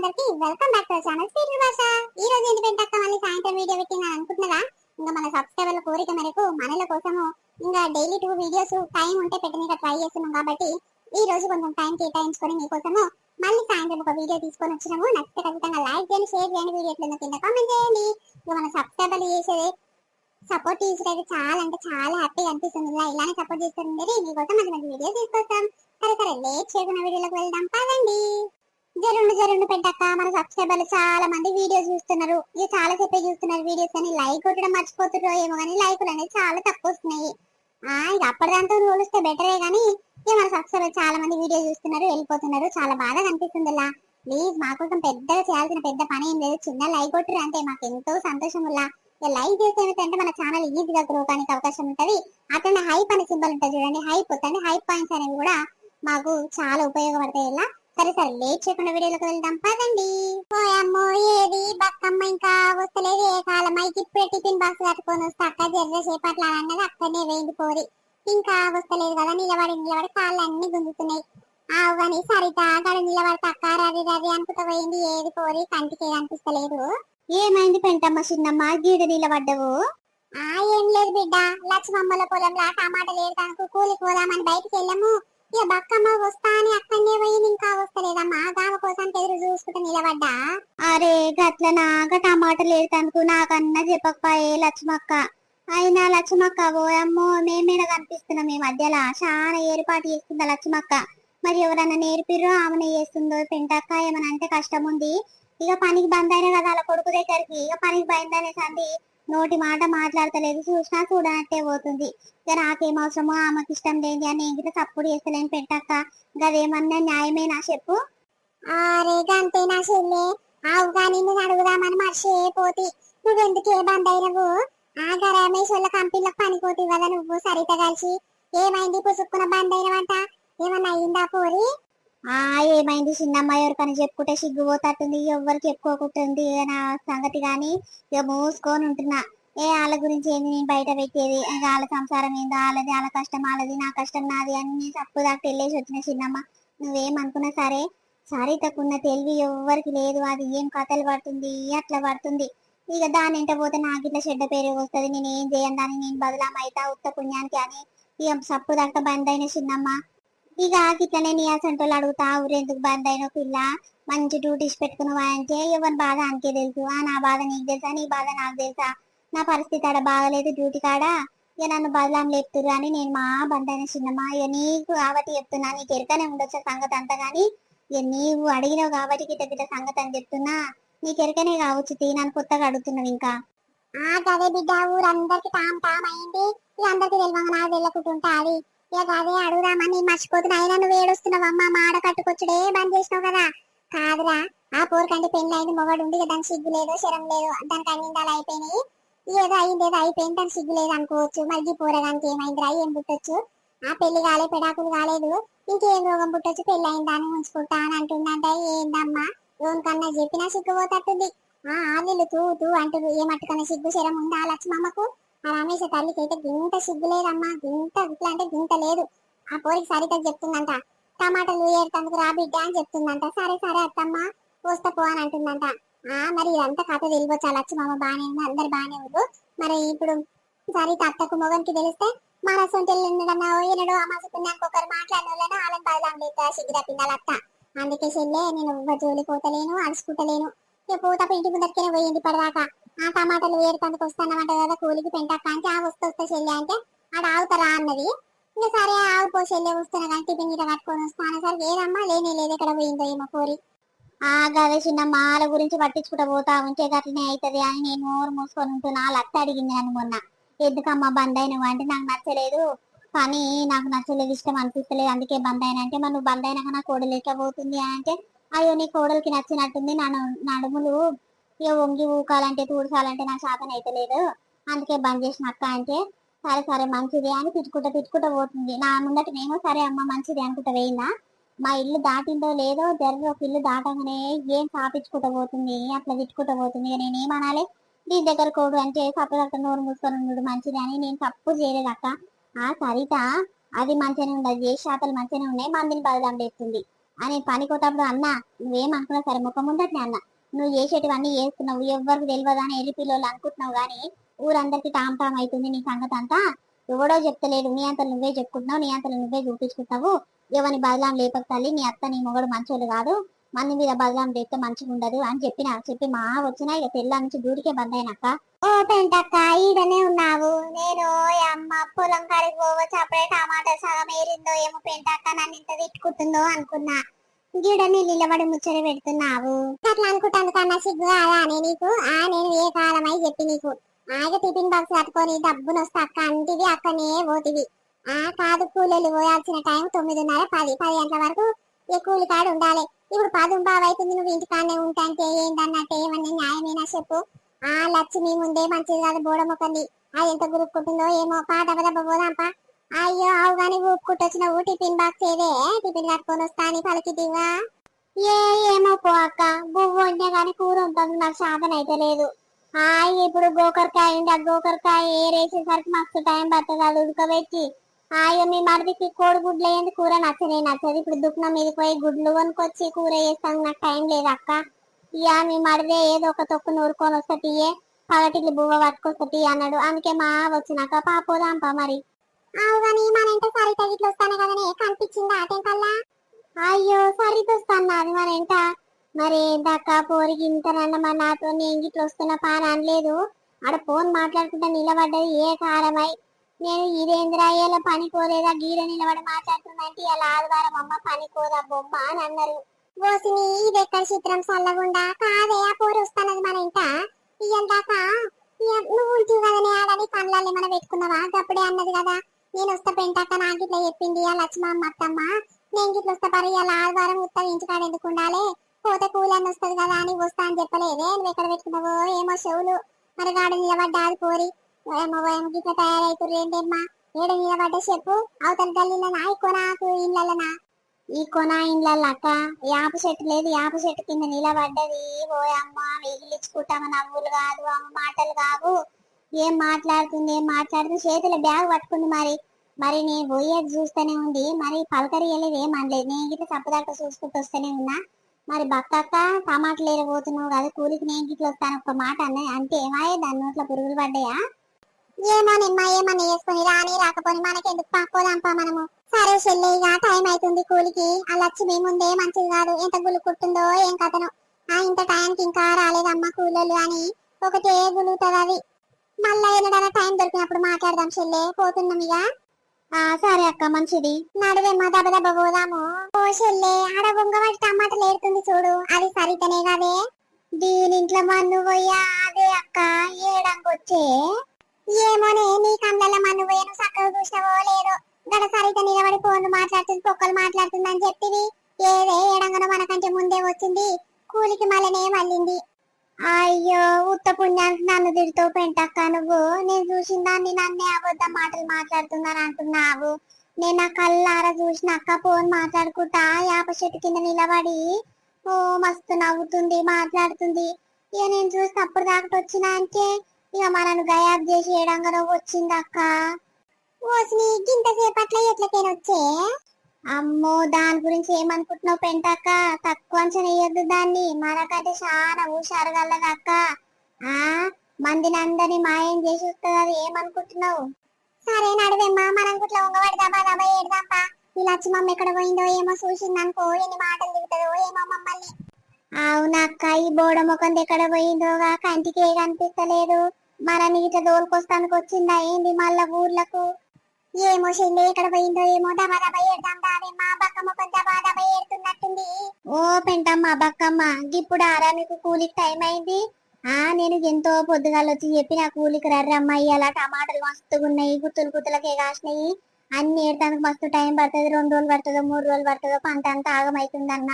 అందరికి welcome back to channel speed భాష ఈ రోజు ఎందుకు పెట్టక్క మళ్ళీ సాయంత్రం వీడియో పెట్టింది అనుకుంటున్నారా? ఇంకా మన సబ్స్క్రైబర్ల కోరిక మేరకు మనల కోసము ఇంకా డైలీ టూ వీడియోస్ టైం ఉంటే పెట్టడానికి ట్రై చేస్తున్నాం కాబట్టి ఈ రోజు కొంచెం టైం కేటాయించుకొని మీకోసము మళ్ళీ సాయంత్రం ఒక వీడియో తీసుకొని వచ్చినాము. నచ్చితే ఖచ్చితంగా లైక్ చేయండి షేర్ చేయండి వీడియో ఎట్లుందో కింద కామెంట్ చేయండి. ఇంకా మన సబ్స్క్రైబర్లు చేసేది సపోర్ట్ చేసేది చాలా అంటే చాలా హ్యాపీగా అనిపిస్తుంది. ఇలా ఇలానే సపోర్ట్ చేస్తుంది మీకోసం మంచి మంచి వీడియోస్ తీసుకొస్తాం. సరే సరే లేట్ చేయకుండా వీడియోలోకి వెళ్దాం. పదండి. జరుండు జరుండు పెట్టక్క. మన సబ్స్క్రైబర్లు చాలా మంది వీడియోస్ చూస్తున్నారు. ఇక చాలా సేపే చూస్తున్నారు వీడియోస్ కానీ లైక్ కొట్టడం మర్చిపోతున్నారు ఏమో కానీ లైకులు అనేది చాలా తక్కువ వస్తున్నాయి. ఆ ఇక అప్పటిదాంతో పోలిస్తే బెటరే కానీ ఇక మన సబ్స్క్రైబర్ చాలా మంది వీడియో చూస్తున్నారు వెళ్ళిపోతున్నారు. చాలా బాగా కనిపిస్తుంది ఇలా. ప్లీజ్ మా కోసం పెద్దగా చేయాల్సిన పెద్ద పని ఏం లేదు. చిన్న లైక్ కొట్టురు అంటే మాకు ఎంతో సంతోషం ఇలా ఇక లైక్ చేస్తే ఏమిటంటే మన ఛానల్ ఈజీగా గ్రో కానికి అవకాశం ఉంటుంది. అట్లనే హైప్ అనే సింబల్ ఉంటుంది చూడండి. హైప్ వస్తుంది హైప్ పాయింట్స్ అనేవి కూడా మాకు చాలా ఉపయోగపడతాయి ఇలా. సరే సరే లేట్ చేయకుండా వీడియోలోకి వెళ్దాం. పదండి. ఓ అమ్మో ఏది? బక్కమ్మ ఇంకా వస్తలేదు. ఏ కాలం? అయితే ఇప్పుడే టిఫిన్ బాక్స్ కట్టుకొని వస్తే అక్క జర్ర చేపట్ల అన్నది అక్కడనే వేయింది పోరి. ఇంకా వస్తలేదు కదా నిలబడి నిలబడి కాళ్ళు అన్ని గుంజుతున్నాయి. అవని సరిత అక్కడ నిలబడి అక్క రది రది అనుకుంటూ పోయింది. ఏది పోరి? కంటికి ఏది అనిపిస్తలేదు. ఏమైంది పెంటమ్మ చిన్నమ్మ? గీడ నిలబడ్డవు. ఆ ఏం లేదు బిడ్డ. లక్ష్మమ్మల పొలంలో టమాటా లేదు కనుక కూలికి పోదామని బయటికి వెళ్ళాము. ఇక బక్కమ్మ వస్తా అని అక్కడనే పోయింది ఇంకా వస్తలేదమ్మా గావ కోసం ఎదురు చూసుకుంటూ నిలబడ్డా? అరే గట్ల నాక టమాటాలు ఏడుతానుకు నాకన్నా చెప్పకపోయే లక్ష్మక్క అయినా లక్ష్మక్క ఓయమ్మో మేమేడ కనిపిస్తున్నాం ఈ మధ్యలో? చాలా ఏర్పాటు చేస్తుందా లక్ష్మక్క మరి ఎవరన్నా నేర్పిర్రో ఆమెనే చేస్తుందో? పెంటక్క ఏమైనా అంటే కష్టం ఉంది ఇక పనికి బంద్ అయినా కదా అలా కొడుకు దగ్గరికి. ఇక పనికి బంద్ అనేసంది నోటి మాట మాట్లాడతలేదు. చూసినా చూడనట్టే పోతుంది. ఇక నాకేం అవసరమో ఆమెకి ఇష్టం లేని అని ఇంగిట తప్పుడు చేస్తలేని పెట్టాక గదేమన్నా న్యాయమేనా చెప్పు? అరే గంతే నా చెల్లె? ఆవు కానీ అడుగుదామని మర్చి పోతి? నువ్వెందుకే బంద్ అయినవు ఆగా రమేష్ వాళ్ళ కంపెనీలకు పనిపోతు కదా నువ్వు సరిత కలిసి? ఏమైంది? పుసుక్కున బంద్ అయినవంట ఏమన్నా అయిందా పోరి? ఆ ఏమైంది చిన్నమ్మ ఎవరికని చెప్పుకుంటే సిగ్గుపోతట్టుంది ఎవ్వరు చెప్పుకోకుంటుంది నా సంగతి కానీ ఇక మూసుకొని ఉంటున్నా. ఏ వాళ్ళ గురించి ఏంది నేను బయట పెట్టేది? ఇక వాళ్ళ సంసారం ఏందో వాళ్ళది వాళ్ళ కష్టం వాళ్ళది నా కష్టం నాది అన్ని తప్పు దాకా వెళ్ళేసి వచ్చిన చిన్నమ్మ. నువ్వేమనుకున్నా సరే సరితకున్న తెలివి ఎవ్వరికి లేదు. అది ఏం కథలు పడుతుంది అట్లా పడుతుంది. ఇక దాని ఎంట పోతే నాకు ఇట్లా చెడ్డ పేరు వస్తుంది. నేను ఏం చేయను దాన్ని నేను బదులామైతా ఉత్త పుణ్యానికి అని ఇక సప్పు దాకా బంద్ అయిన చిన్నమ్మ. ఇక ఇట్లనే నీ అసంటోళ్ళు అడుగుతా ఊరెందుకు బంద్ అయిన పిల్ల? మంచి డ్యూటీస్ పెట్టుకున్నావా అంటే ఎవరి బాధ అంకే తెలుసు. ఆ నా బాధ నీకు తెలుసా? నీ బాధ నాకు తెలుసా? నా పరిస్థితి ఆడ బాగలేదు డ్యూటీ కాడ? ఇక నన్ను బదలాం లేపుతురు అని నేను మా బంద్ అయిన చిన్నమ్మ. ఇక నీకు కాబట్టి చెప్తున్నా నీకు ఎరకనే ఉండొచ్చు సంగతి అంతా గాని ఇక నీవు అడిగినావు కాబట్టి గిట్ట గిట్ట సంగతి అని చెప్తున్నా. నీకు ఎరకనే కావచ్చు తీ నన్ను కొత్తగా అడుగుతున్నావు ఇంకా. ఆ గదే బిడ్డ ఊరందరికి తాం తాం అయింది. ఇక అందరికి తెలివంగా నాకు తెలియకుంటుంటాది ఇక అదే అడుగుదామని మర్చిపోతున్నా అయినా నువ్వు ఏడుస్తున్నావమ్మా మాడ కట్టుకొచ్చుడే బంద్ చేసినావు కదా. కాదురా ఆ పోరకంటే పెళ్ళి అయింది మొగడు ఉంది దానికి సిగ్గు లేదు శరం లేదు. దానికి అన్నిందాలు అయిపోయినాయి. ఏదో అయింది ఏదో అయిపోయింది దానికి సిగ్గు లేదు అనుకోవచ్చు. మళ్ళీ ఈ పోరగానికి ఏమైందిరా? ఏం పుట్టొచ్చు? ఆ పెళ్ళి కాలే పెడాకులు కాలేదు. ఇంకేం రోగం పుట్టొచ్చు? పెళ్ళి అయిందా అని ఉంచుకుంటా అని అంటుందంటే ఏందమ్మా? ఎవరికన్నా చెప్పినా సిగ్గుపోతట్టుంది. ఆ ఆళ్ళు తూ తూ అంటారు ఏమట్టుకన్నా సిగ్గు శరం ఉందా లక్ష్మమ్మకు? ఆ రమేష్ తల్లికి అయితే గింత సిగ్గు లేదమ్మా గింత ఇట్లా అంటే గింత లేదు. ఆ పోరికి సరిత చెప్తుందంట. టమాటాలు ఏడుతందుకు రా బిడ్డ అని చెప్తుందంట. సరే సరే అత్తమ్మా పోస్తా పో అని అంటుందంట. ఆ మరి ఇదంతా కథ తెలియవచ్చు ఆ లక్ష్మమ్మ? బానే ఉంది అందరు బానే ఉండు మరి ఇప్పుడు సరిత అత్తకు మొగనికి తెలిస్తే మన సొంతలు ఉండడన్నా ఈనడు అమాస ఒకరు మాట్లాడిన వాళ్ళని వాళ్ళని సిగ్గు తప్పిందాలి అత్త. అందుకే చెల్లె నేను ఎవ్వరు జోలి పోతలేను అలసుకుంటలేను ఇక పోతప్ప ఇంటి ముందరికనే పోయింది పడదాకా. ఆ టమాటాలు ఏడుతందుకు వస్తానమాట కదా కూలికి పెంటక్క అంటే ఆ వస్తూ వస్తా చెల్లి అంటే ఆడ ఆగుతారా అన్నది. ఇంకా సరే ఆవు పో చెల్లె వస్తున్నా కానీ టిఫిన్ గిట్ట కట్టుకొని వస్తాను సరే ఏదమ్మా లేనే లేదు ఎక్కడ పోయిందో ఏమో కోరి ఆ గదే చిన్న మాల గురించి పట్టించుకుంటా పోతా ఉంటే గట్లనే అవుతుంది అని నేను నోరు మూసుకొని ఉంటున్నా. లత్త అడిగింది నన్ను మొన్న. ఎందుకమ్మా బంద్ అయినవు అంటే నాకు నచ్చలేదు. కానీ నాకు నచ్చలేదు ఇష్టం అనిపిస్తలేదు. అందుకే బంద్ అయిన అంటే మరి నువ్వు బంద్ అయినాక నా కోడలు ఎట్లా పోతుంది అని అంటే అయ్యో నీ కోడలికి నచ్చినట్టుంది. నా నడుములు ఇక వంగి ఊకాలంటే తూడ్చాలంటే నా శాతం అయితే లేదు. అందుకే బంద్ చేసిన అక్క అంటే సరే సరే మంచిది అని తిట్టుకుంటా తిట్టుకుంటా పోతుంది. నా ముందట నేను సరే అమ్మ మంచిది అనుకుంటా వేయిందా మా ఇల్లు దాటిందో లేదో జరిగి ఒక ఇల్లు దాటంగానే ఏం తాపించుకుంటా పోతుంది అట్లా తిట్టుకుంటా పోతుంది. నేనేమనాలి దీని దగ్గర కోడు అంటే సపరేట్ నోరు మూసుకొని ఉన్నాడు మంచిది అని నేను తప్పు చేయలేదు అక్క. ఆ సరిత అది మంచిగానే ఉండదు ఏ శాతాలు మంచిగానే ఉన్నాయి మందిని బదలాం లేపుతుంది. అని పనికోతప్పుడు అన్న నువ్వేం అనుకున్నా సరే ముఖం ఉండట్లే అన్న. నువ్వు చేసేటివన్నీ చేస్తున్నావు. ఎవరికి తెలియదు అని ఎల్లి పిల్లలు అనుకుంటున్నావు కానీ ఊరందరికి టామ్ టామ్ అవుతుంది నీ సంగతి అంతా. ఎవడో చెప్తలేడు. నీ అంతలు నువ్వే చెప్పుకుంటున్నావు నీ అంతలు నువ్వే చూపించుకుంటావు ఎవరిని బదలాం లేపక తల్లి నీ అత్త నీ మొగడు మంచోళ్ళు కాదు. మంది మీద బదలాం లేపితే మంచిగా ఉండదు అని చెప్పిన చెప్పి మా వచ్చినా ఇక తెల్ల నుంచి దూరికే బంద్ అయినాక ఓ పెంటక్క ఈడనే ఉన్నావు. నేను అమ్మ పొలం కాడికి పోవచ్చు. అప్పుడే టమాటా సగం ఏరిందో ఏమో పెంటక్క నన్ను ఇంత తిట్టుకుంటుందో అనుకున్నా. గీడని నిలబడి ముచ్చట పెడుతున్నావు? అట్లా అనుకుంటాను కన్నా సిగ్గు కాదా నీకు? ఆ నేను ఏ కాలమై చెప్పి నీకు? ఆగ టిఫిన్ బాక్స్ కట్టుకొని డబ్బును వస్తే అక్క అంటివి అక్కనే పోతివి ఆ కాదు కూలీలు పోయాల్సిన టైం తొమ్మిదిన్నర పది. పది గంటల వరకు ఏ కూలి కాడు ఉండాలి. ఇప్పుడు పదుం బాగా అవుతుంది నువ్వు ఇంటికాడనే ఉంటా అంటే ఏంటన్నట్టు ఏమన్నా న్యాయమేనా చెప్పు? ఆ లక్ష్మి ముందే మంచిది కాదు బోడమొకంది అది ఎంత గురుక్కుంటుందో ఏమో. పా దెబ్బ దెబ్బ పోదాంపా అయ్యో అవు గాని ఊపుకుంటొచ్చినావు టిఫిన్ బాక్స్ ఏదే? టిఫిన్ కట్టుకొని వస్తా అని పలికిదివా ఏ ఏమో పో అక్క బువ్వ ఉంటే గాని కూర ఉంటుంది నాకు సాధన అయితే లేదు. ఆ ఇప్పుడు గోకరకాయ ఉండి ఆ గోకరకాయ ఏరేసేసరికి మస్తు టైం పడుతుంది అది ఉడకబెట్టి. అయ్యో మీ మరిదికి కోడి గుడ్లు అయ్యింది కూర నచ్చనే నచ్చదు. ఇప్పుడు దుఃఖం మీద పోయి గుడ్లు కొనుక్కొచ్చి కూర చేస్తాను నాకు టైం లేదు అక్క. ఇక మీ మడిదే ఏదో ఒక తొక్కు నూరుకొని వస్తటియే పగటికి బువ్వ పట్టుకొస్తటి అన్నాడు. అందుకే మా వచ్చినాక పాపోదాంపా మరి. అవుగాని మన ఇంట సరిత ఇట్లా వస్తానే కదనే కనిపించిందా? అటెం అయ్యో సరిత వస్తాన్నది మన ఇంట మరి దక్క పోరికి ఇంతనన్న మా నాతో నేను ఇట్లా వస్తున్న పాన అనలేదు. ఆడ ఫోన్ మాట్లాడుకుంటా నిలబడ్డది ఏ కారమై? నేను ఇదేంద్రా ఇలా పని పోలేదా? గీడ నిలబడి మాట్లాడుతుందంటే ఇలా ఆదివారం అమ్మ పని కోదా బొమ్మ అని అన్నారు. ఓసిని ఇదెక్కడ చిత్రం చల్లగుండా? కాదే ఆ పోరు వస్తానది మన ఇంట. ఇయ్యందాక? నువ్వు ఉంటివి కదనే ఆడని పనులలో ఏమైనా పెట్టుకున్నావా? అప్పుడే అన్నది కదా. నేను వస్తా పెంటాక నాకు ఇట్లా చెప్పింది ఆ లక్ష్మమ్మ అత్తమ్మ. నేను ఇట్లా వస్తా పరి ఇలా ఆదివారం ఉత్తరం ఇంటికాడ ఎందుకు ఉండాలి? పోతే కూలని వస్తుంది కదా అని వస్తా అని చెప్పలేదే. నువ్వు ఎక్కడ పెట్టుకున్నావో ఏమో చెవులు. మరి గాడు నిలబడ్డా అది పోరి. ఏమో ఏమో గిట్ల తయారైతురు ఏంటమ్మా? ఏడ నిలబడ్డ చెప్పు. అవతల గల్లీలనా ఈ కొనాకు ఇళ్ళలనా? ఈ కొన ఇండ్లక్క యాప చెట్టు లేదు. యాప చెట్టు కింద నిలబడ్డది. ఓ అమ్మ వెగిలించుకుంటామ నవ్వులు కాదు అమ్మ మాటలు కావు. ఏం మాట్లాడుతుంది ఏం మాట్లాడుతుంది? చేతిలో బ్యాగ్ పట్టుకుంది మరి. మరి నేను పోయేది చూస్తూనే ఉంది. మరి పలకరియలేదు ఏం అనలేదు. నేను గిట్లా చప్పదాకా చూసుకుంటూ వస్తూనే ఉన్నా. మరి బక్కక్క టమాటలేరు పోతున్నావు కదా కూలికి నేను గిట్లా వస్తాను. ఒక మాట అన్నది. అంటే ఏమాయే దాని నోట్లో పురుగులు పడ్డాయా? ఏమో నిమ్మ ఏమన్నా వేసుకొని రాని రాకపోని మనకెందుకు పాకోదాంపా మనము? సరే చెల్లె ఇక టైం అవుతుంది కూలికి. ఆ లక్ష్మి ముందే మంచిది కాదు. ఎంత గులుకుంటుందో ఏం కథను. ఆ ఇంత టైంకి ఇంకా రాలేదమ్మా కూలోళ్ళు అని. ఒకటే గులుగుతుంది అది. మళ్ళా ఎన్నడైనా టైం దొరికినప్పుడు మాట్లాడదాం చెల్లె పోతున్నాం ఇక. ఆ సరే అక్క మంచిది. నడువేమో దెబ్బ దెబ్బ పోదాము. ఓ చెల్లె ఆడ బొంగవాటి టమాటాలు ఏడుతుంది చూడు అది సరితనే కదే. దీనింట్లో మన్ను పోయా అదే అక్క ఏడంకొచ్చే ఏమోనే నీ కళ్ళల్లో మన్ను పోయాను చక్కగా చూసినవో లేదో. గడ సరిత నిలబడి ఫోన్ మాట్లాడుతుంది పొక్కలు మాట్లాడుతుందని చెప్పివి ఏదే ఏడంగనో మనకంటే ముందే వచ్చింది. కూలికి మళ్ళనే మళ్ళింది. అయ్యో ఉత్త పుణ్యానికి నన్ను తిడుతూ పెంటక్క నువ్వు. నేను చూసిన దాన్ని నన్నే అబద్ధ మాటలు మాట్లాడుతున్నాను అంటున్నావు. నేను నా కళ్ళారా చూసిన అక్క ఫోన్ మాట్లాడుకుంటా యాప చెట్టు కింద నిలబడి ఓ మస్తు నవ్వుతుంది మాట్లాడుతుంది. ఇక నేను చూసి అప్పుడు దాకా వచ్చినా అంటే ఇక మనను గయాబ్ చేసి ఏడంగా వచ్చింది అక్క. స్నీ ఇంతసేపట్లో ఎట్లకేనొచ్చే అమ్మో దాని గురించి ఏమనుకుంటున్నావు పెంటక్క? తక్కువ అంచనా వేయద్దు దాన్ని. మనకంటే చాలా హుషారు గల్లదక్క ఆ? మందిని అందరినీ మాయం చేసి వస్తుంది అది ఏమనుకుంటున్నావు? సరే నడివేమ్మా. మనం గుట్లా ఉంగబడదామా దబా ఏడదాంపా? ఈ లక్ష్మమ్మ ఎక్కడ పోయిందో ఏమో చూసిందనుకో ఎన్ని మాటలు దిగుతుందో ఏమో మమ్మల్ని. అవునక్క ఈ బోడ ముఖం ఎక్కడ పోయిందోగా కంటికి ఏ కనిపిస్తలేదు? మనని ఇట్లా దోలుకొస్తానికి వచ్చిందా ఏంది మళ్ళా ఊర్లకు? ఏమో చెల్లి ఎక్కడ పోయిందో ఏమో దబా దబా ఏడదాం దబా దబా ఏడుతున్నట్టుంది. ఓ పెంటమ్మ బక్కమ్మ ఇప్పుడు ఆరా నీకు కూలికి టైం అయింది? ఆ నేను ఎంతో పొద్దుగాల వచ్చి చెప్పి నా కూలికి రర్రమ్మ ఇయ్యాల టమాటాలు మస్తుగా ఉన్నాయి గుత్తులు గుత్తులకే కాసినాయి. అన్ని ఏడటానికి మస్తు టైం పడుతుంది రెండు రోజులు పడుతుందో మూడు రోజులు పడుతుందో పంట అంతా ఆగమైతుందన్న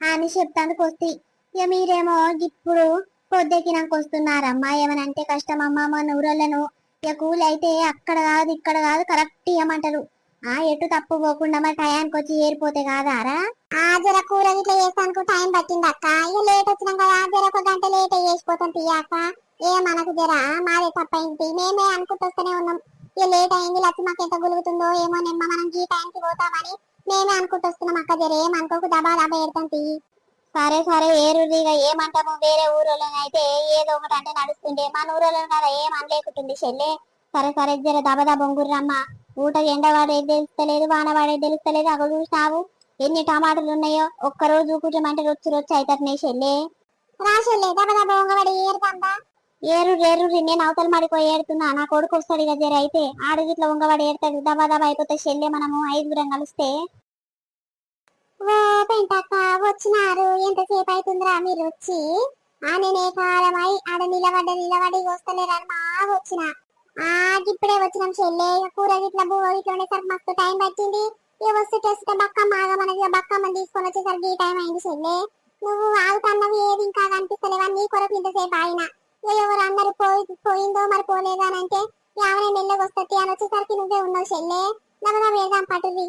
అని చెప్తానికి వస్తే ఇక మీరేమో ఇప్పుడు పొద్దెక్కినాక వస్తున్నారమ్మా ఏమనంటే కష్టమమ్మా కష్టం అమ్మా ఇక కూలి అయితే అక్కడ కాదు ఇక్కడ కాదు కరెక్ట్ ఇవ్వమంటారు ఆ ఎటు తప్పు పోకుండా మరి టయానికి వచ్చి ఏరిపోతే కాదారా? ఆ జర కూర ఇట్లా చేస్తానికి టైం పట్టింది అక్క. ఇక లేట్ వచ్చినాం కదా జర ఒక గంట లేట్ చేసిపోతాం తీయాక ఏ మనకు జర మాదే తప్పైంది. మేమే అనుకుంటూనే ఉన్నాం. ఇక లేట్ అయింది లచ్చి మాకు ఎంత గులుగుతుందో ఏమో నిమ్మ మనం ఈ టైంకి పోతామని మేమే అనుకుంటూ వస్తున్నాం అక్క జర. ఏం అనుకోకు దబా దబా ఎడతాం తీయి సరే సరే ఏరుదిగా ఏమంటాము? వేరే ఊరోళ్ళని అయితే ఏదో ఒకటి అంటే నడుస్తుండే మన ఊరోళ్ళని కదా ఏం అనలేకుంటుంది చెల్లె. సరే సరే జర దబ దబ బొంగుర్రమ్మ ఊట ఎండ వాడేది తెలుస్తలేదు వాన వాడేది తెలుస్తలేదు. అక్కడ చూసినావు? ఎన్ని టమాటాలు ఉన్నాయో? ఒక్క రోజు కూర్చోమంటే రొచ్చు రొచ్చు అవుతారు చెల్లె. రాసులే దబా దబా ఉంగబడి ఏరుతాందా ఏరు రేరు నేను అవతల మాడిపోయి ఏడుతున్నా. నా కొడుకు వస్తాడు ఇక జర అయితే. ఆడు గిట్ల ఉంగవాడు ఏడుతాడు. దబా దబా అయిపోతే చెల్లె మనము ఐదుగురం కలిస్తే. ఓ పెంటక్క వచ్చినారు. ఎంతసేపు అవుతుందిరా మీరు వచ్చి? ఆ నేనే కాలమై ఆడ నిలబడ్డ నిలబడి వస్తలేరని మా వచ్చిన. ఆ ఇప్పుడే వచ్చినాం చెల్లె. కూర గిట్ల బువ్వ గిట్ల ఉండేసరికి మస్తు టైం పట్టింది. ఇక వస్తే టెస్ట్ బక్కమ్మ ఆగమనది బక్కమ్మ తీసుకొని వచ్చేసరికి ఈ టైం అయింది చెల్లె. నువ్వు ఆగుతున్నవి ఏది ఇంకా కనిపిస్తలేవా? నీ కొరకు ఇంతసేపు ఆయన ఎవరు అందరు పోయి పోయిందో మరి పోలేదా అని అంటే ఎవరైనా మెల్లగా వస్తుంది అని వచ్చేసరికి నువ్వే ఉన్నావు చెల్లె. నవ్వుగా వేద్దాం పట్టుది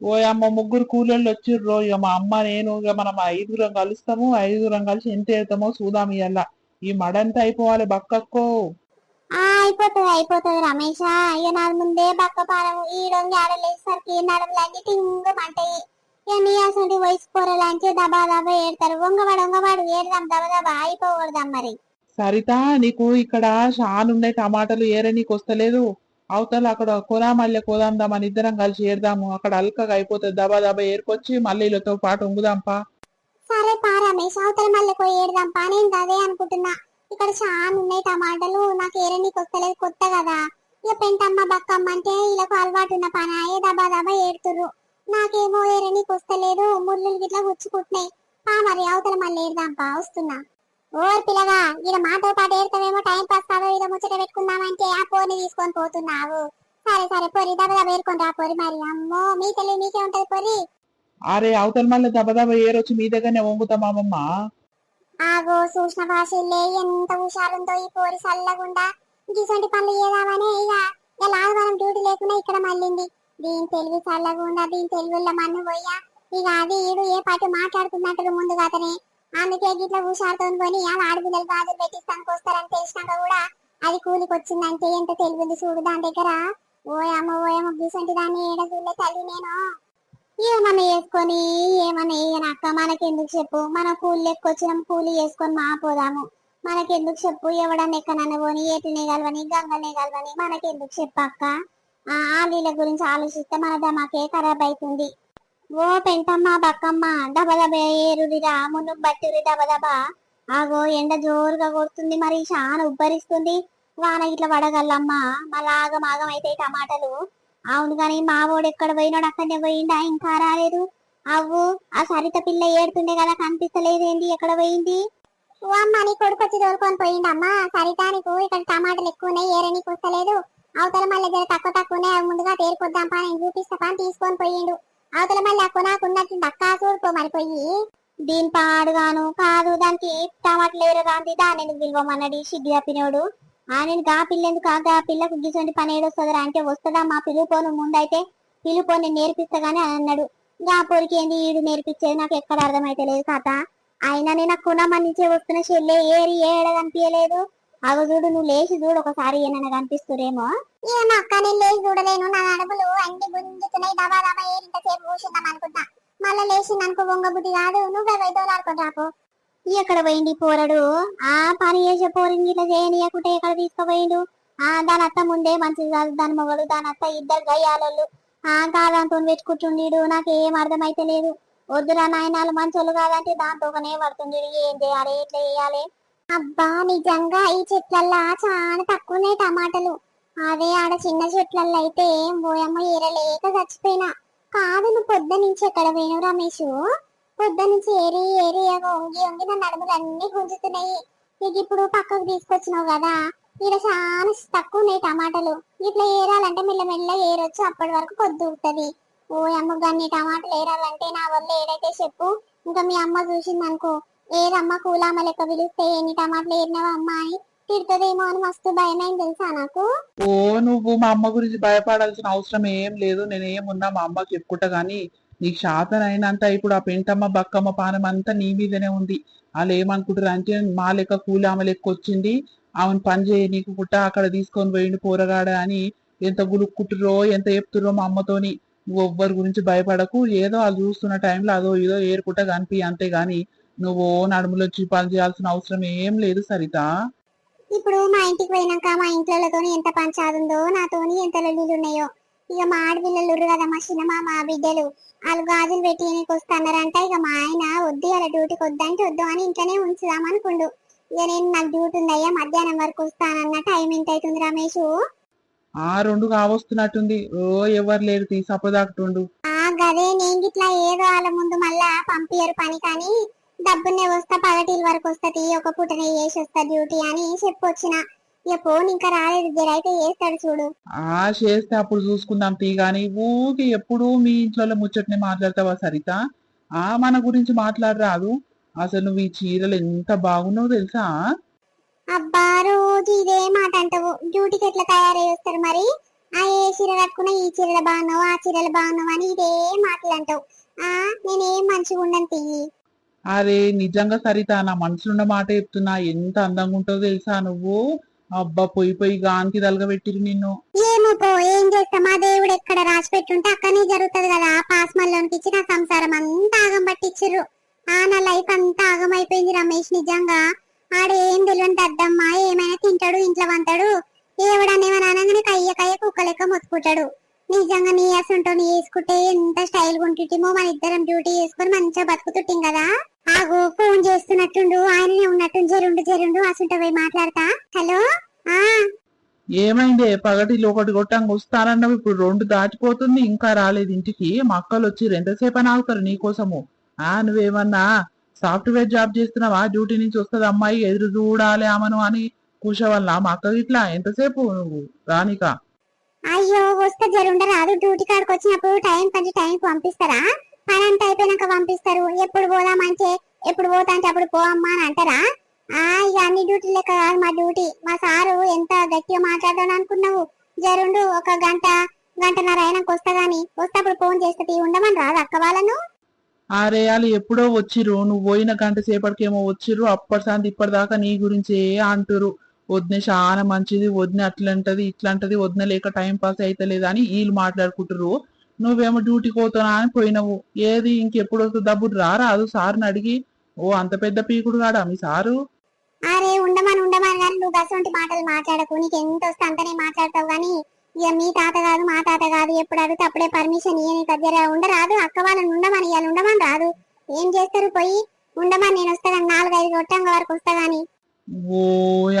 ఓ అమ్మ ముగ్గురు కూలోళ్ళు వచ్చిర్రో. ఇక మా అమ్మ నేను ఇక మనం ఐదుగురం కలుస్తాము. ఐదుగురం కలిసి ఎంత వెళ్తామో చూద్దాం ఇయ్యాల. ఈ మడంతా అయిపోవాలి బక్కక్కో. అయిపోతుంది అయిపోతుంది రమేష్. ఇక నా ముందే బక్క పాలము ఈ డొంగి ఆడలేసరికి నడవలన్నీ టింగమంటాయి ఇక నీ అసలు వయసు పోరలాంటి దబా దబా ఏడతారు. వంగవాడు వంగవాడు ఏడదాం దబా దబా అయిపోకూడదాం మరి. సరితా నీకు ఇక్కడ ఉన్నాయి టమాటాలు ఏరే నీకు వస్తలేదు. అవతల అక్కడ కోదామల్లె కోదాందాం అని ఇద్దరం కలిసి ఏరుదాము. అక్కడ అల్కగా అయిపోతుంది. దబా దబా ఏరుకొచ్చి మల్లీలతో పాటు ఉంగుదాంపా. సరే పా రమేష్ అవతల మల్లె పోయి ఏడదాం నేను అదే అనుకుంటున్నా. ఇక్కడ చాలా ఉన్నాయి టమాటలు. నాకు ఏరని కొత్తలేదు కొత్త కదా. ఇక పెంటమ్మ బక్కమ్మ అంటే వీళ్ళకు అలవాటు ఉన్న పని. అయ్యే దబా దబా ఏడుతురు నాకేమో ఏరని కొస్తలేదు ముళ్ళు గిట్లా గుచ్చుకుంటున్నాయి. పా మరి అవతల మళ్ళీ ఏడదాం వస్తున్నా. ఓర్ పిల్లగా ఈడ మాతో పాటు ఏడతావేమో టైం పాస్ కాదో ఈడ ముచ్చట పెట్టుకుందామంటే ఆ పోని తీసుకొని పోతున్నావు. సరే సరే పొరి దబా దబా ఏరుకొని రా పొరి మరి. అమ్మో మీ తెలివి మీకే ఉంటది పొరి. అరే అవతల మళ్ళీ దబ దబ ఏరొచ్చి మీ దగ్గరనే వంగుతాం అమ్మమ్మ ఆగో సూచన భాషలే ఎంత హుషారుందో ఈ పోరి సల్లగుండా. గిసంటి పనులు ఏదామనే ఇక ఇలా మనం డ్యూటీ లేకుండా ఇక్కడ మళ్ళింది. దీని తెలివి చల్లగుండా దీని తెలివిలో మన్ను పోయా ఇక అది ఈడు ఏ పాటి మాట్లాడుతున్నట్టు ముందుగా అతనే అందుకే గిట్లా హుషారుతో కొని అలా ఆడపిల్లలు గాజులు పెట్టిస్తానికి వస్తారని తెలిసినాక కూడా అది కూలికి వచ్చిందంటే ఎంత తెలివింది చూడు దాని దగ్గర. ఓయమ్మ ఓయమ్మ బీసంటి దాన్ని ఏడ చూడలే తల్లి నేను. ఏమన్నా వేసుకొని ఏమన్నా వేయనక్క మనకెందుకు చెప్పు. మన కూలి లెక్కొచ్చినాం కూలి వేసుకొని మా పోదాము మనకెందుకు చెప్పు ఎవడన్నా ఎక్కనన్న పోని ఏటినే కలవని గంగనే కలవని మనకెందుకు చెప్పక్క ఆ వీళ్ళ గురించి ఆలోచిస్తే మన దమాకే ఖరాబ్ అవుతుంది ఓ పెంటమ్మ బక్కమ్మ దబదబ ఏరుడిరా మును బట్టురి దబదబ ఆగో ఎండ జోరుగా కొడుతుంది మరి చాలా ఉబ్బరిస్తుంది. వాన ఇట్లా పడగలమ్మా. మళ్ళా ఆగం ఆగం అయితే టమాటాలు. అవును గాని మావోడు ఎక్కడ పోయినాడు? అక్కడనే పోయిండా? ఇంకా రాలేదు. అవ్వు ఆ సరిత పిల్ల ఏడుతుండే కదా కనిపిస్తలేదేంటి ఎక్కడ పోయింది? ఓ అమ్మ నీ కొడుకు వచ్చి తోలుకొని పోయిండమ్మా. సరితానికి నీకు ఇక్కడ టమాటాలు ఎక్కువ ఉన్నాయి ఏరే నీకు వస్తలేదు. అవతల మళ్ళీ తక్కువ తక్కువనే ముందుగా తేరుకొద్దాం పా నేను చూపిస్తా పని తీసుకొని పోయిండు. అవతల మళ్ళీ ఆ కొనాకున్నట్టు దక్కా చూడుకో మరి పోయి. దీని పాడుగాను కాదు దానికి టమాటలు రాంది. దాని ఎందుకు పిలవమన్నాడు సిగ్గు తప్పినోడు ఆ నేను గా పిల్లెందుకు? ఆ గా పిల్లకు గిసంటి పని ఏడొస్తుందిరా అంటే వస్తుందా? మా పిలుపోను ముందైతే పిలుపో నేను నేర్పిస్తాగానే అని అన్నాడు. గా పొరికి ఏంది? ఈడు నేర్పించేది నాకు ఎక్కడ అర్థమైతే లేదు కథ అయినా నేను ఆ కొనమని నుంచే వస్తున్న చెల్లె ఏరి ఏడ కనిపించలేదు అగ చూడు నువ్వు లేచి చూడు ఒకసారి ఏమైనా కనిపిస్తురేమో ఏమో అక్క నేను లేచి చూడలేను. నా అడుగులు అన్ని గుంజుతున్నాయి. దబా దబా ఏరి ఇంతసేపు కూర్చుందాం అనుకుంటా. మళ్ళీ లేచి అనుకో వంగ బుద్ధి కాదు. నువ్వే వైద్యులు రాపో. ఎక్కడ పోయింది పోరడు? ఆ పని చేసే పోరిని ఇట్లా చేయనీయకుంటే ఎక్కడ తీసుకుపోయిండు? ఆ దాని అత్త ముందే మంచిది కాదు. దాని మొగడు దాని అత్త ఇద్దరు గయ్యాలు ఆ కాదంతో పెట్టుకుంటుండీడు. నాకు ఏం అర్థమైతే లేదు. వద్దురా నాయనాలు మంచోళ్ళు కాదంటే దాంతోనే పడుతుంది. ఏం చేయాలి? ఎట్లా చేయాలి? అబ్బా నిజంగా ఈ చెట్లల్లా చాలా తక్కువనే టమాటలు. అదే ఆడ చిన్న చెట్లల్లో అయితే బోయమ్మ ఏరలేక చచ్చిపోయినా. కాదు నువ్వు పొద్దు నుంచి ఎక్కడ పోయినావు రమేష్? పొద్దు నుంచి ఏరి ఏరి ఇక వంగి వంగి నా నడుములు అన్ని గుంజుతున్నాయి. ఇక ఇప్పుడు పక్కకు తీసుకొచ్చినావు కదా. ఈడ చాలా తక్కువ ఉన్నాయి టమాటాలు. ఇట్లా ఏరాలంటే మెల్లమెల్ల ఏరొచ్చు అప్పటి వరకు పొద్దు ఉంటుంది ఓ అమ్మ గన్ని టమాటాలు ఏరాలంటే నా వల్ల ఏడైతే చెప్పు. ఇంకా మీ అమ్మ చూసింది అనుకో ఏదమ్మ కూలామ లెక్క పిలిస్తే ఎన్ని టమాటాలు ఏరినావా అమ్మ అని తిడుతుందేమో అని మస్తు భయమైంది తెలుసా నాకు? ఓ నువ్వు మా అమ్మ గురించి భయపడాల్సిన అవసరం ఏం లేదు. నేను ఏమున్నా మా అమ్మకి చెప్పుకుంటా గానీ నీకు శాతం అయినంత ఇప్పుడు ఆ పెంటమ్మ బక్కమ్మ పానం అంతా నీ మీదనే ఉంది. వాళ్ళు ఏమనుకుంటారు అంటే మా లెక్క కూలి ఆమె లెక్క వచ్చింది. ఆమెను పని చేయ నీకు పుట్ట అక్కడ తీసుకొని పోయిండు పోరగాడ అని ఎంత గులుక్కుంటురో ఎంత చెప్తుర్రో మా అమ్మతోని. నువ్వు ఎవ్వరి గురించి భయపడకు. ఏదో వాళ్ళు చూస్తున్న టైంలో అదో ఏదో ఏరుకుంటా కనిపి అంతే గాని నువ్వు నడుములో పని చేయాల్సిన అవసరం ఏం లేదు సరితా. ఇప్పుడు మా ఇంటికి పోయినాక మా ఇంట్లోతో ఎంత పంచాది ఉందో నాతోని ఎంత లొల్లీలు ఉన్నాయో. ఇక మా ఆడపిల్లలు కదా మా చిన్న మా బిడ్డలు. వాళ్ళు గాజులు పెట్టి ఈయనకి వస్తున్నారంట ఇక మా ఆయన వద్దు అలా డ్యూటీకి వద్దంటే వద్దు అని ఇంట్లోనే ఉంచుదాం అనుకుండు. ఇక నేను నాకు డ్యూటీ ఉందయ్యా మధ్యాహ్నం వరకు వస్తానన్న టైం ఎంత అవుతుంది రమేష్? ఆ రెండు కావస్తున్నట్టుంది. ఓ ఎవరు లేరు తీసప్పదాకుండు ఆ గదే నేను గిట్లా ఏదో వాళ్ళ ముందు మళ్ళా పంపియరు పని కానీ డబ్బునే వస్తా పగటిల వరకు వస్తది ఒక పూటనే చేసి వస్తా డ్యూటీ అని చెప్పొచ్చిన ఇక ఫోన్ ఇంకా రాలేదు జరైతే చేస్తాడు చూడు. ఆ చేస్తే అప్పుడు చూసుకుందాం తీ గాని. ఊకి ఎప్పుడు మీ ఇంట్లో ముచ్చటనే మాట్లాడతావా సరిత? ఆ మన గురించి మాట్లాడరాదు. అసలు నువ్వు ఈ చీరలు ఎంత బాగున్నావు తెలుసా? అబ్బా రోజు ఇదే మాట అంటావు. డ్యూటీకి ఎట్లా తయారై వస్తారు మరి? ఆ ఏ చీర కట్టుకున్నా ఈ చీరలు బాగున్నావు ఆ చీరలు బాగున్నావు అని ఇదే మాటలు అంటావు. ఆ నేనేం మంచిగా ఉండను తియ్యి అరే నిజంగా సరిత నా మనసులున్న మాట చెప్తున్నా. ఎంత అందంగా ఉంటుందో తెలుసా నువ్వు? అబ్బా పొయ్యి పొయ్యి గానికి తలగబెట్టిరు నిన్ను. ఏమో పో ఏం చేస్తాం? మా దేవుడు ఎక్కడ రాసి పెట్టుంటే అక్కడనే జరుగుతుంది కదా. పాస్మల్లోనికి ఇచ్చి నా సంసారం అంతా ఆగం పట్టించిర్రు. ఆ నా లైఫ్ అంతా ఆగం అయిపోయింది రమేష్ నిజంగా. ఆడేం తెలియని దద్దమ్మా ఏమైనా తింటాడు ఇంట్లో వంతాడు. ఏవడనేమని అనగానే కయ్య కయ్య కుక్క లెక్క మొత్తుకుంటాడు. నిజంగా నీ అసంటో నీ వేసుకుంటే ఎంత స్టైల్గా మన ఇద్దరం డ్యూటీ చేసుకొని మంచిగా బతుకుతుంటాం కదా. ఆగు ఫోన్ చేస్తున్నట్టుండు ఆయననే ఉన్నట్టు జరుండు జరుండు అసంటో పోయి మాట్లాడతా. హలో? ఆ. ఏమైందే? పగటిలో ఒకటి కొట్టంగా వస్తానన్నావు ఇప్పుడు రెండు దాటిపోతుంది ఇంకా రాలేదు ఇంటికి. మా అక్కలు వచ్చి ఎంతసేపు ఆగుతారు నీకోసము ఆ నువ్వేమన్నా సాఫ్ట్వేర్ జాబ్ చేస్తున్నావా? డ్యూటీ నుంచి వస్తుంది అమ్మాయి ఎదురు చూడాలి ఆమెను అని కూర్చోవాలా మా అక్క ఇట్లా ఎంతసేపు నువ్వు రానిక? అయ్యో వస్తే జరుండ రాదు. డ్యూటీ కాడికి వచ్చినప్పుడు టైం కంటే టైం పంపిస్తారా? అనంత అయిపోయినాక పంపిస్తారు. ఎప్పుడు పోదామంటే ఎప్పుడు పోతా అంటే అప్పుడు పోమ్మా అని అంటారా? ఆ ఇక అన్ని డ్యూటీ లెక్క కాదు మా డ్యూటీ. మా సారు ఎంత గట్టిగా మాట్లాడదాం అనుకున్నావు? జరుండు ఒక గంట గంటన్నర అయినాక వస్తా గాని. వస్తే అప్పుడు ఫోన్ చేస్తే ఉండమని రాదు అక్క వాళ్ళను? అరే వాళ్ళు ఎప్పుడో వచ్చిర్రు. నువ్వు పోయిన గంట సేపటికేమో వచ్చిర్రు. అప్పటి సాంతి ఇప్పటిదాకా నీ గురించే అంటురు వదిన చాలా మంచిది. వదిన అట్లంటది ఇట్లాంటది. వదిన లేక టైం పాస్ అయితలేదు అని వీళ్ళు మాట్లాడుకుంటారు నువ్వేమో డ్యూటీకి పోతున్నా అని పోయినవు. ఏది? ఇంకెప్పుడు వస్తుంది డబ్బులు రారాదు సార్ని అడిగి ఓ అంత పెద్ద పీకుడు కాడా మీ సారు? అరే ఉండమని ఉండమని కానీ నువ్వు గసంటి మాటలు మాట్లాడకు. నీకు ఎంత వస్తే అంతనే మాట్లాడతావు కానీ ఇక మీ తాత కాదు మా తాత కాదు ఎప్పుడు అడిగితే అప్పుడే పర్మిషన్ ఇయ్యని దగ్గర ఉండరాదు. అక్క వాళ్ళని ఉండమని ఇవాళ ఉండమని రాదు. ఏం చేస్తారు పోయి? ఉండమని నేను వస్తా కానీ నాలుగైదు గొట్టంగ వరకు వస్తా గాని. ఓ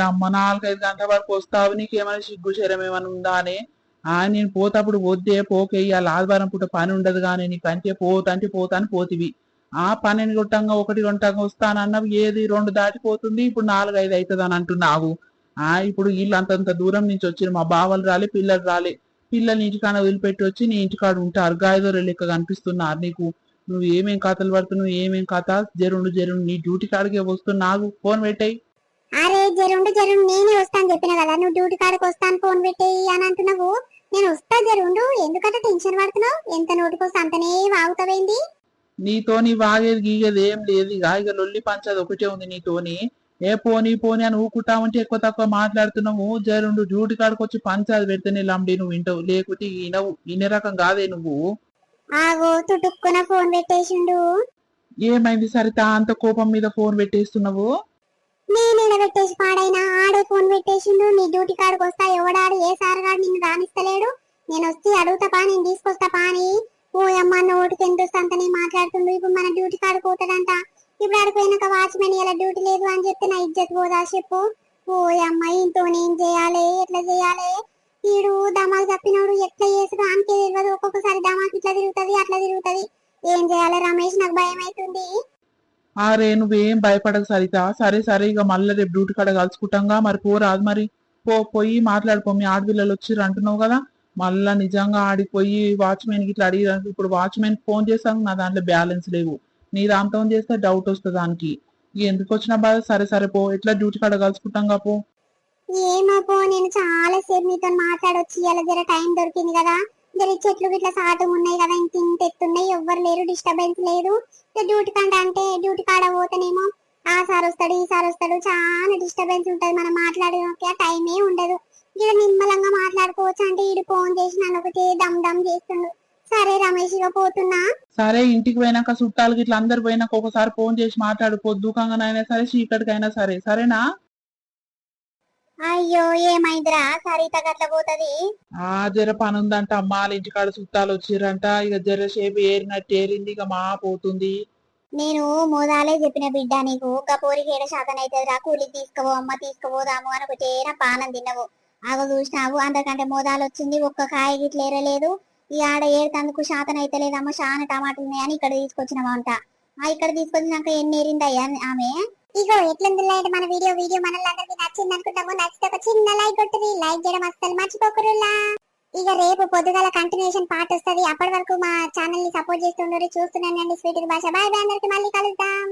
అమ్మ నాలుగైదు గంటల వరకు వస్తావు. నీకేమైనా సిగ్గు శరం ఏమైనా ఉందా అని? ఆ నేను పోతప్పుడు వద్దే పోకే ఇవాళ ఆదివారం పూట పని ఉండదు కానీ నీకు అంటే పోతంటే పోతాను పోతివి. ఆ పన్నెండు గొట్టంగా ఒకటి గొట్టంగా వస్తానన్నవి ఏది రెండు దాటిపోతుంది ఇప్పుడు నాలుగు ఐదు అవుతుంది అని అంటున్నావు. ఆ ఇప్పుడు వీళ్ళంతంత దూరం నుంచి వచ్చిరు మా బావలు రాలే పిల్లలు రాలే. పిల్లల్ని ఇంటికాడ వదిలిపెట్టి వచ్చి నీ ఇంటికాడ ఉంటారు గాయదొర లెక్క కనిపిస్తున్నారు నీకు. నువ్వు ఏమేం కథలు పడుతున్నావు ఏమేం కథ? జరుండు జరుండు నీ డ్యూటీ కాడికే వస్తున్నావు. ఫోన్ పెట్టాయి. అరే జరుండు జరుండు నేనే వస్తాను చెప్పిన కదా నువ్వు డ్యూటీ కాడికి వస్తాను ఫోన్ పెట్టేయి అని అంటున్నావు. నేను వస్తా జరుండు ఎందుకంటే టెన్షన్ పడుతున్నావు? ఎంత నోటికొస్తే అంతనే వాగుతావేంది నీతోని వాగేది గీగేది ఏం లేదు. ఇక ఇక లొల్లి పంచది ఒకటే ఉంది నీతోని. ఏ పోనీ పోనీ అని ఊకుంటామంటే ఎక్కువ తక్కువ మాట్లాడుతున్నావు జరుండు డ్యూటీ కాడికి వచ్చి పంచాది పెడితేనే లంబడి నువ్వు వింటావు. లేకపోతే ఈనవు ఇనే రకం కాదే నువ్వు. ఆగో తుటుక్కున ఫోన్ పెట్టేసిండు. ఏమైంది సరిత? అంత కోపం మీద ఫోన్ పెట్టేస్తున్నావు? నేను పెట్టేసి పాడైనా ఆడే అరే నువ్వేం భయపడకు సరిత. సరే సరే ఇక మళ్ళీ రేపు డ్యూటీ కాడ కలుసుకుంటాంగా. మరి పోరాదు మరి పో పోయి మాట్లాడుకో. మీ ఆడపిల్లలు వచ్చిర్రు అంటున్నావు కదా. మళ్ళా నిజంగా ఆడిపోయి వాచ్మెన్ ఇట్లా అడిగి ఇప్పుడు వాచ్మెన్ ఫోన్ చేస్తాను నా దాంట్లో బ్యాలెన్స్ లేవు. నీ దాంతో చేస్తే డౌట్ వస్తుంది దానికి. ఎందుకు వచ్చిన బాధ సరే సరే పో. ఎట్లా డ్యూటీ కాడ కలుసుకుంటాంగా పో. ఏమో పో నేను చాలా సేపు నీతో మాట్లాడొచ్చి ఇలా జర టైం దొరికింది కదా. చెట్లు ఇట్లా సాటు ఉన్నాయి కదా ఇంత ఇంత ఎత్తున్నాయి ఎవ్వరు లేరు డిస్టర్బెన్స్ లేదు. డ్యూటీ కంట అంటే డ్యూటీ కాడ పోతేనేమో ఆ సార్ వస్తాడు ఈ సార్ వస్తాడు చాలా డిస్టర్బెన్స్ ఉంటది. మనం మాట్లాడే టైమే ఉండదు. ఇక నిమ్మలంగా మాట్లాడుకోవచ్చు అంటే ఈడు ఫోన్ చేసి నన్ను ఒకటి దమ్ దమ్ చేస్తుండు. సరే రమేష్ ఇక పోతున్నా. సరే ఇంటికి పోయినాక చుట్టాలకి ఇట్లా అందరు పోయినాక ఒకసారి ఫోన్ చేసి మాట్లాడు అయినా సరే చీకటికైనా సరే. సరేనా? అయ్యో ఏమైందిరా? సరిత గట్ల పోతది. ఆ జర పని ఉందంట అమ్మ వాళ్ళ ఇంటికాడ చుట్టాలు వచ్చిర్రంట. ఇక జర సేపు ఏరినట్టు ఏరింది. ఇక మా పోతుంది. నేను మోదాలే చెప్పిన బిడ్డ నీకు. ఒక పోరికి ఏడ శాతం అయితే రా కూలికి తీసుకుపో అమ్మ తీసుకుపోదాము అని ఒకటే నా పానం తిన్నవు. ఆగ చూసినావు. అందరికంటే మోదాలు వచ్చింది. ఒక్క కాయ గిట్ల ఏరలేదు. ఈ ఆడ ఏడుతందుకు శాతం అయితే లేదమ్మ చాలా టమాటాలు ఉన్నాయని ఇక్కడ తీసుకొచ్చినవంట ఆ ఇక్కడ తీసుకొచ్చినాక ఎన్ని ఏరిందయ్యా ఆమె? ఇగో ఎట్లుంది మన వీడియో? వీడియో మనలందరికీ నచ్చింది అనుకుంటాము నచ్చితే ఒక చిన్న లైక్ కొట్టుది. లైక్ చేయడం అస్సలు మర్చిపోకురులా ఇక రేపు పొద్దుగాల కంటిన్యూషన్ పార్ట్ వస్తుంది. అప్పటి వరకు మా ఛానల్ని సపోర్ట్ చేస్తుండరు చూస్తున్నానండి స్వీట్ భాష. బాయ్ బాయ్ అందరికి మళ్ళీ కలుద్దాం.